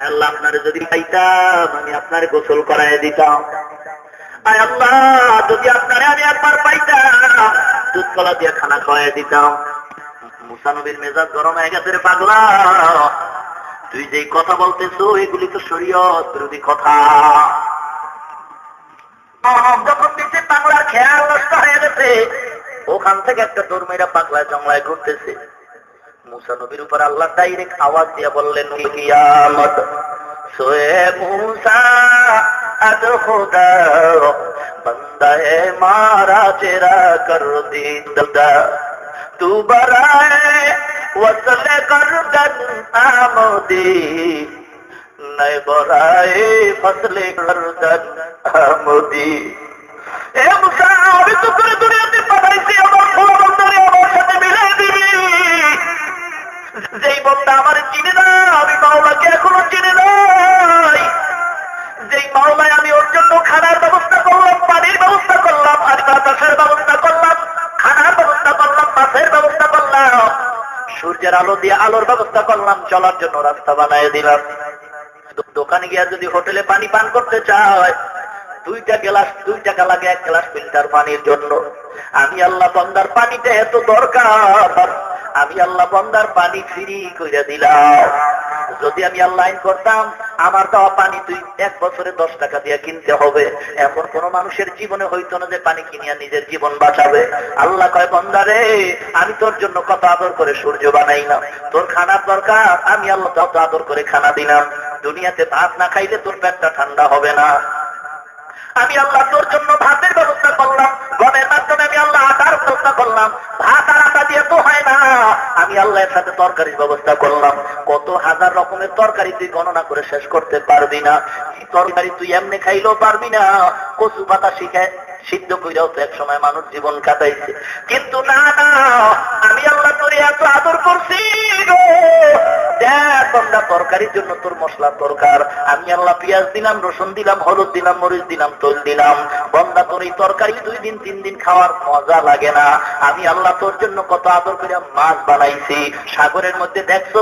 আল্লাহ আপনারে যদি পাইতাম, আমি আপনার গোসল করাই দিতাম। আয় আল্লাহ, যদি আপনারে আমি একবার পাইতাম, দুধ কলা দিয়ে খানা খাওয়াই দিতাম। মুসানবীর মেজাজ গরম হয়ে গেছে পাগলা। তুই যেই কথা বলতেছো, এগুলি তো শরীয়ত বিরোধী কথা। যখন দেখছে পাগলার খেয়াল নষ্ট হয়ে গেছে, ওখান থেকে একটা দৌড়মেরা পাগলায় জংলায় ঘুরতেছে। মুসা নবীর উপর আল্লাহ ডাইরেক্ট আওয়াজ দিয়ে বললেন কিয়ামত সোয়ে মুসা আদ খুদা বন্দা হে মারা চেরা কর দি আমার যেই বন্ধা আমার চিনে না, আমি মাওলাকে এখনও চিনে নাই। যেই মাওলায় আমি ওর জন্য খানার ব্যবস্থা করলাম, পানির ব্যবস্থা করলাম, আর বাতাসের ব্যবস্থা করলাম, খানার ব্যবস্থা করলাম, মাছের ব্যবস্থা করলাম, সূর্যের আলো দিয়ে আলোর ব্যবস্থা করলাম, চলার জন্য রাস্তা বানায় দিলাম। দোকানে গিয়ে যদি হোটেলে পানি পান করতে চায়, দুইটা গ্লাস দুই টাকা লাগে এক গ্লাস ফিল্টার পানির জন্য। আমি আল্লাহ বন্দার পানিটা এত দরকার। আমি আল্লাহ বন্দার পানি ফ্রি করে দিলাম। যদি আমি আল্লাহ করতাম, আমার দেওয়া পানি তুই এক বছরে দশ টাকা দিয়ে কিনতে হবে। এখন কোন মানুষের জীবনে হইতো না যে পানি কিনিয়া নিজের জীবন বাঁচাবে। আল্লাহ কয় বন্দারে আমি তোর জন্য কত আদর করে সূর্য বানাইলাম। তোর খানার দরকার, আমি আল্লাহ তত আদর করে খানা দিলাম। দুনিয়াতে ভাত না খাইলে তোর পেটটা ঠান্ডা হবে না। আমি আল্লাহ তোর জন্য ভাতের ব্যবস্থা করলাম। গমের মাধ্যমে আমি আল্লাহ আটার ব্যবস্থা করলাম। ভাত আর আটা দিয়ে তো হয় না। আমি আল্লাহর সাথে তরকারির ব্যবস্থা করলাম। কত হাজার রকমের তরকারি তুই গণনা করে শেষ করতে পারবি না। তরকারি তুই এমনি খাইলেও পারবি না? কচু পাতা শিখায় সিদ্ধ কইরাও তো এক সময় মানুষ জীবন কাটাইছে। কিন্তু না না, আমি আল্লাহ তোর এত আদর করছি দেখ বন্ধা তরকারির জন্য তোর মশলা দরকার। আমি আল্লাহ পেঁয়াজ দিলাম, রসুন দিলাম, হলুদ দিলাম, মরিচ দিলাম, তোল দিলাম। বন্ধা তোর এই তরকারি দুই দিন, তিন দিন খাওয়ার মজা লাগে না। আমি আল্লাহ তোর জন্য কত আদর করে মাছ বানাইছি। সাগরের মধ্যে দেখছ,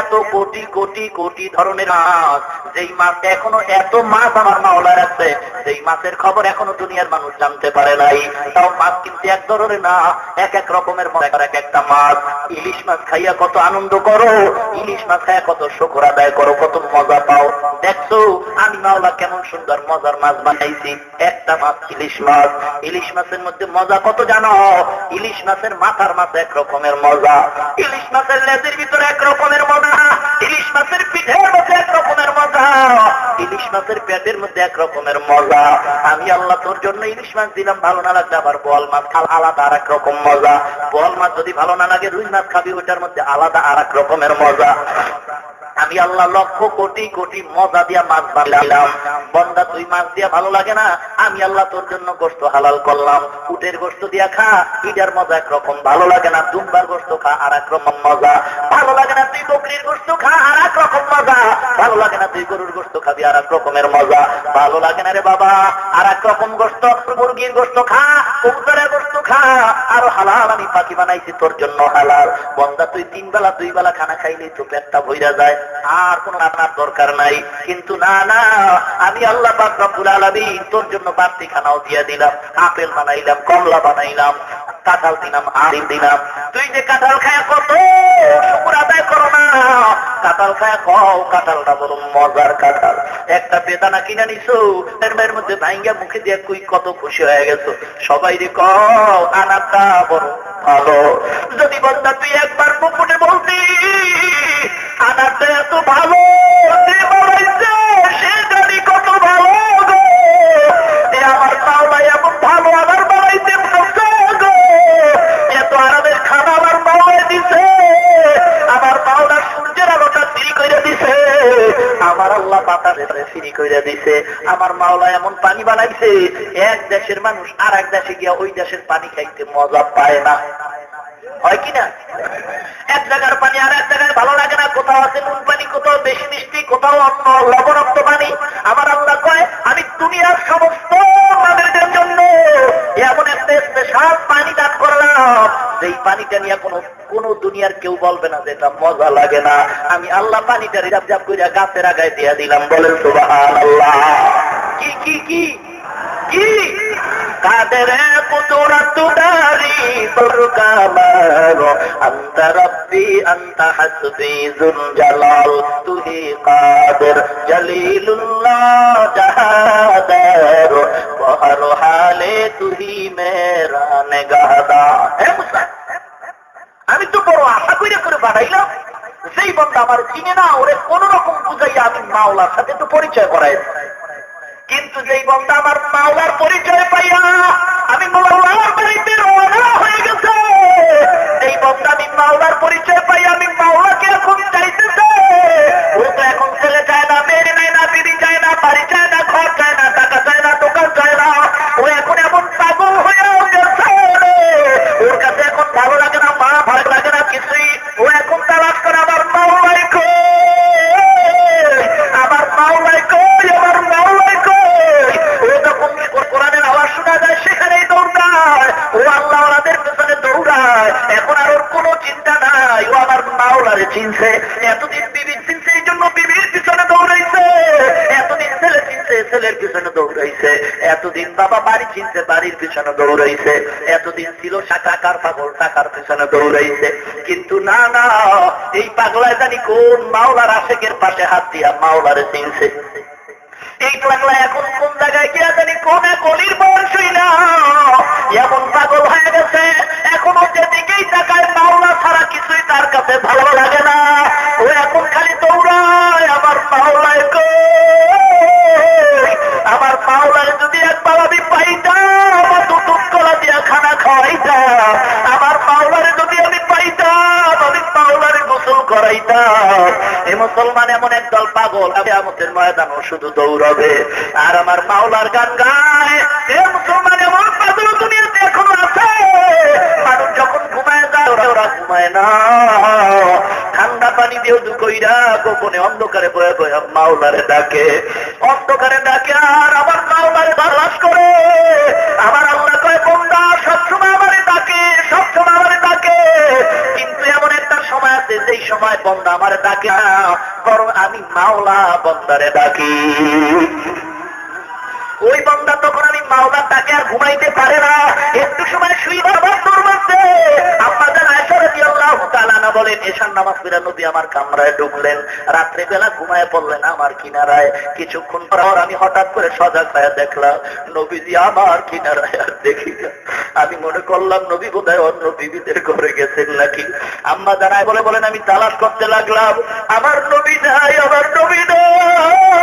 এত কোটি কোটি কোটি ধরনের মাছ। যেই মাছ এখনও এত মাছ আমার মাওলার আছে, যেই মাছের খবর এখনও দুনিয়ার মানুষ জানতে পারে নাই। তাও মাছ কিন্তু এক ধরনের না, এক এক রকমের মজার এক একটা মাছ। ইলিশ মাছ খাইয়া কত আনন্দ করো, ইলিশ মাছ খাইয়া কত শুকর আদায় করো, কত মজা পাও। দেখছ, আমি মাওলা কেমন সুন্দর মজার মাছ বানাইছি। একটা মাছ ইলিশ মাছ। ইলিশ মাছের মধ্যে মজা কত জানো? ইলিশ মাছের মাথার মাছ এক রকমের মজা। ইলিশ মাছের লেজের ভিতরে এক রকমের মজা। ইলিশ মাছের পিঠের মধ্যে এক রকমের মজা। ইলিশ মাছের পেটের মধ্যে এক রকমের মজা। আমি আল্লাহ তোর জন্য ইলিশ মাছ দিলাম, ভালো না লাগবে আবার বল মাছ খাল আলাদা আর এক রকম মজা। বল মাছ যদি ভালো না লাগে, রুই মাছ খাবি ওইটার মধ্যে আলাদা আর এক রকমের মজা। আমি আল্লাহ লক্ষ কোটি কোটি মজা দিয়া মাছ বানাইলাম। বন্দা, তুই মাছ দিয়া ভালো লাগে না? আমি আল্লাহ তোর জন্য গোস্ত হালাল করলাম। উটের গোস্ত দিয়া খা, ইটার মজা একরকম। ভালো লাগে না, দুম্বার গোস্ত খা আর এক রকম মজা। ভালো লাগে না, তুই বকরির গোস্ত খা আর এক রকম মজা। ভালো লাগে না, তুই গরুর গোস্ত খাবি আর এক রকমের মজা। ভালো লাগে না রে বাবা আর এক রকম গোস্ত মুরগির গোস্ত খা, কবুতরের গোস্ত খা, আর হালাল আমি পাখি বানাইছি, তোর জন্য হালাল। বন্দা, তুই তিন বেলা, দুই বেলা খানা খাইলেই তো পেটটা ভইরা যায়। আর কোন রান্নার দরকার নাই। কিন্তু না না, আমি আল্লাহ পাক রব্বুল তোর জন্য বাড়তি খানাও দিয়া দিলাম। আপেল বানাইলাম, কমলা বানাইলাম। কাঁঠাল দিলাম আম দিলাম। তুই যে কাঁঠাল খায় কত? শুকুর আদায় করো না। কাঁঠাল খায় খাও কাঁঠালটা বড় মজার কাঁঠাল। একটা বেদানা কিনে নিছো, এর মেয়ের মধ্যে ভাইঙ্গা মুখে দিয়ে কুই কত খুশি হয়ে গেছো। সবাই রে কও আনাটা বড় ভালো। যদি বন্ধা তুই একবার মুকুটে বলতি, আনাটা এত ভালো বাতাসে ফ্রি করে দিছে, আমার মাওলা এমন পানি বানাইছে, এক দেশের মানুষ আর দেশে গিয়া ওই দেশের পানি খাইতে মজা পায় না। হয় কি না? এক জায়গার পানি আর এক জায়গায় ভালো লাগে না, কোথাও আছে নুন পানি, কোথাও বেশি মিষ্টি, কোথাও অন্য লবণাক্ত পানি। আমার আল্লাহ কয়, আমি দুনিয়ার সমস্ত মানুষদের জন্য এমন একটা স্পেশাল পানি দান করলাম এই পানিটা নিয়ে কোনো, কোন দুনিয়ার কেউ বলবে না যেটা মজা লাগে না। আমি আল্লাহ পানিটা রিজাব জাপ করে গাছে রাগাই দিয়া দিলাম। বলেন সুবাহ আল্লাহ কি কি? কি? কি হালে তুহি মেরা নিগাহদার আমি তো বড় আশা করে করে বাড়াইলাম সেই বন্ধু আমার চিনে না, ওরে কোন রকম বুঝাইয়া আমি মাওলার সাথে তো পরিচয় করাই কিন্তু যেই বন্ধু আমার মাওলার পরিচয় পাইয়া আমি মাওলার বাড়িতে রওনা হয়ে গেছে। এই বন্ধু আমি মাওলার পরিচয় পাইয়া আমি মাওলাকে মাওলারে চিনছে, এতদিন বিবির চিনছে, এই জন্য বিবির পিছনে দৌড়াইছে। এতদিন ছেলে চিনছে, ছেলের পিছনে দৌড়াইছে। এতদিন বাবা বাড়ি চিনছে, বাড়ির পিছনে দৌড়াইছে। এতদিন ছিল টাকার পাগল টাকার পিছনে দৌড়াইছে। কিন্তু না না, এই পাগলায় জানি কোন মাওলার আশেকের পাশে হাত দিয়া মাওলারে চিনছে। এই পাগলা এখন কোন জায়গায় মুসলমান এমন একদল পাগল, আমি আমাদের ময়দানও শুধু দৌড়াবে। আর আমার মাওলার গান গায় মুসলমান এমন পাগল দুনিয়াতে এখনও আছে। মানুষ যখন ঘুমায় যায়, ওরা ঘুমায় না। ঠান্ডা পানি দিয়ে দুকইরা গোপনে অন্ধকারে বয়ে বয়ে মাওলারে ডাকে। অন্ধকারে ডাকে আর আমার সময় বন্দা আমার ডাকে। বরং আমি মাওলা বন্দারে ডাকি। ওই বন্দা তখন আমি মাওলার ডাকে আর ঘুমাইতে পারে না। একটু সময় শুই বারবার বলেন, এশার নামাজ ফিরা নবী আমার কামরায় ঢুকলেন। রাত্রে বেলা ঘুমায় পড়লেন আমার কিনারায়। কিছুক্ষণ পর আমি হঠাৎ করে সজাগ হয়ে দেখলাম, নবীজি আমার কিনারায় আর দেখি আমি মনে করলাম, নবী বোধহয় অন্য বিবিদের ঘরে গেছেন নাকি? আম্মা দাঁড়ায় বলে, বলেন, আমি তালাশ করতে লাগলাম, আমার নবী নাই, আমার নবী নাই।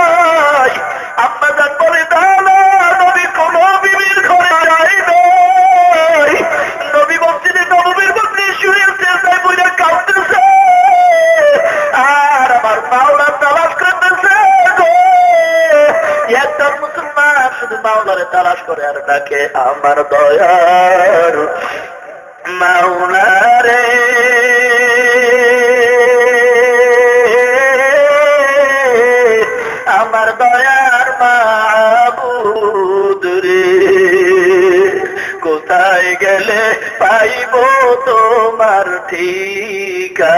মাওলারে। আমার দয়ার মাবুদরে কোথায় গেলে পাইব তোমার ঠিকানা?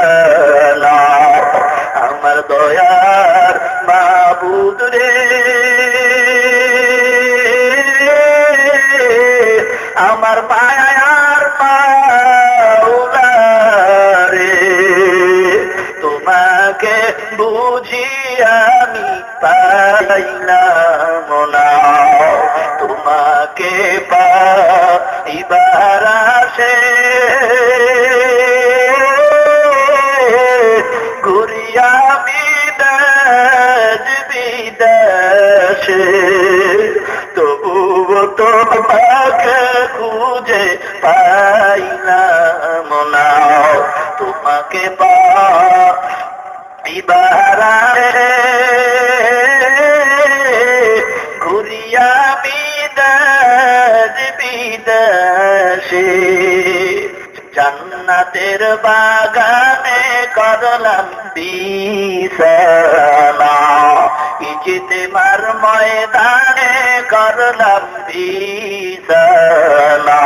আসে ঘুরিয়া বিদাস বিদাসে তবুও তোমাকে খুঁজে পাইলাম না তোমাকে পাইবারে ঘুরিয়া জান্নাতের বাগানে করলাম বিছানা। ইজিতেমার ময়দানে করলাম বিছানা।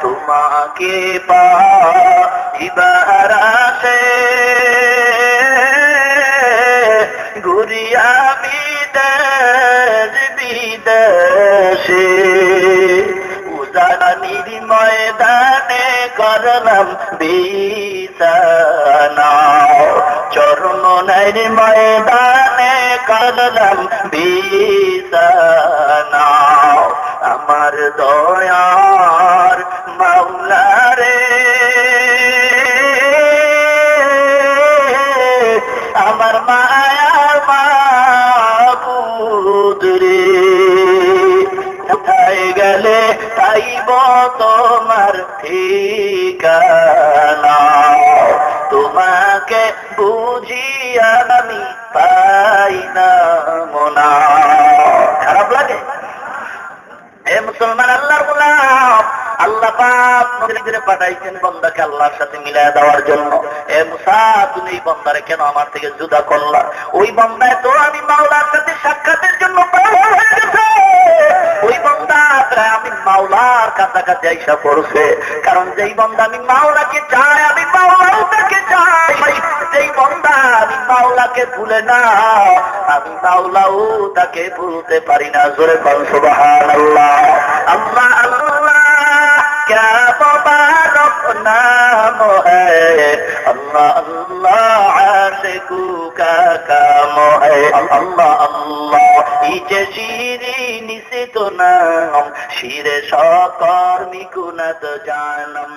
তোমাকে পাইবার আসে। বিছানা চরমনের ময়দানে করলাম বিছানা আমার দয়ার পাইব তোমার ঠিকানা। তোমাকে বুঝিয়া আমি পাই না মোনা। খারাপ লাগে? এ মুসলমান আল্লাহর গোলাম। আল্লাহ পাক নবীদের পাঠাইছেন বন্দাকে আল্লাহর সাথে মিলায় দেওয়ার জন্য। এ মুসা, তুমি এই বন্দারে কেন আমার থেকে জুদা করলা? ওই বন্দায় তো আমি মাওলার সাথে সাক্ষাতের বান্দারা আমি মাওলার কাছাকাছি আইসা পড়ছে। কারণ যেই বন্ধা আমি মাওলাকে চাই, আমি মাওলাকে চাই। যেই বন্ধা আমি মাওলাকে ভুলে না, আমি মাওলাও তাকে ভুলতে পারি না। জোরে আল্লাহ আল্লাহ আল্লাহ নাম হ্যায় আল্লাহ আল্লাহ, আশিকু কা কাম হ্যায় নিশিত নাম। শিরে সকর্মী গুণত জানম